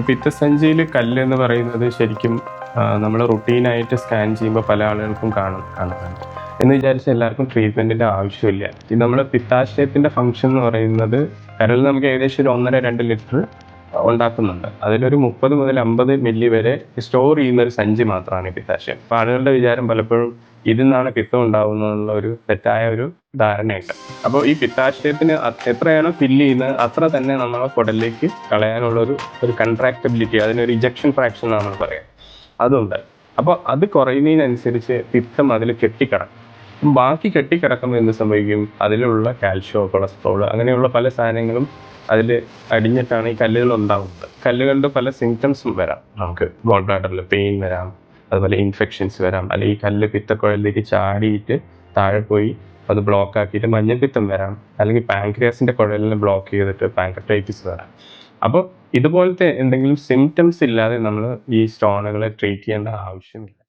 പിത്തസഞ്ചിയിൽ കല്ല് എന്ന് പറയുന്നത് ശരിക്കും നമ്മൾ റുട്ടീനായിട്ട് സ്കാൻ ചെയ്യുമ്പോൾ പല ആളുകൾക്കും കാണും കാണുന്നുണ്ട് എന്ന് വിചാരിച്ച് എല്ലാവർക്കും ട്രീറ്റ്മെന്റിന്റെ ആവശ്യമില്ല. ഈ നമ്മുടെ പിത്താശയത്തിന്റെ ഫംഗ്ഷൻ എന്ന് പറയുന്നത് കരൾ നമുക്ക് ഏകദേശം ഒരു ഒന്നര രണ്ട് ലിറ്റർ ഉണ്ടാക്കുന്നുണ്ട്. അതിലൊരു മുപ്പത് മുതൽ അമ്പത് മില്ലി വരെ സ്റ്റോർ ചെയ്യുന്ന ഒരു സഞ്ചി മാത്രമാണ് ഈ പിത്താശയം അപ്പോൾ ആളുകളുടെ വിചാരം പലപ്പോഴും ഇതിൽ നിന്നാണ് പിത്തം ഉണ്ടാകുന്നുള്ള ഒരു തെറ്റായ ഒരു ധാരണയുണ്ട്. അപ്പോൾ ഈ പിത്താശയത്തിന് എത്രയാണോ ഫില്ല് ചെയ്യുന്നത് അത്ര തന്നെ നമ്മളെ കുടലിലേക്ക് കളയാനുള്ള ഒരു ഒരു കൺട്രാക്റ്റബിലിറ്റി അതിനൊരു ഇജക്ഷൻ ഫ്രാക്ഷൻ നമ്മൾ പറയാം അതുണ്ട്. അപ്പോൾ അത് കുറയുന്നതിനനുസരിച്ച് പിത്തം അതിൽ കെട്ടിക്കിടക്കും. ബാക്കി കെട്ടിക്കിടക്കുമ്പോൾ എന്ത് സംഭവിക്കും? അതിലുള്ള കാൽഷ്യോ കൊളസ്ട്രോൾ അങ്ങനെയുള്ള പല സാധനങ്ങളും അതിൽ അടിഞ്ഞിട്ടാണ് ഈ കല്ലുകൾ ഉണ്ടാകുന്നത് കല്ലുകളുടെ പല സിംറ്റംസും വരാം. നമുക്ക് ഗോൾ ബ്ലാഡറിൽ പെയിൻ വരാം. അതുപോലെ ഇൻഫെക്ഷൻസ് വരാം. അല്ലെങ്കിൽ കല്ല് പിത്തക്കുഴലിലേക്ക് ചാടിയിട്ട് താഴെ പോയി അത് ബ്ലോക്ക് ആക്കിയിട്ട് മഞ്ഞപ്പിത്തം വരാം. അല്ലെങ്കിൽ പാൻക്രിയാസിന്റെ കുഴലിനെ ബ്ലോക്ക് ചെയ്തിട്ട് പാൻക്രറ്റൈറ്റിസ് വരാം. അപ്പോൾ ഇതുപോലത്തെ എന്തെങ്കിലും സിംറ്റംസ് ഇല്ലാതെ നമ്മൾ ഈ സ്റ്റോണുകളെ ട്രീറ്റ് ചെയ്യേണ്ട ആവശ്യമില്ല.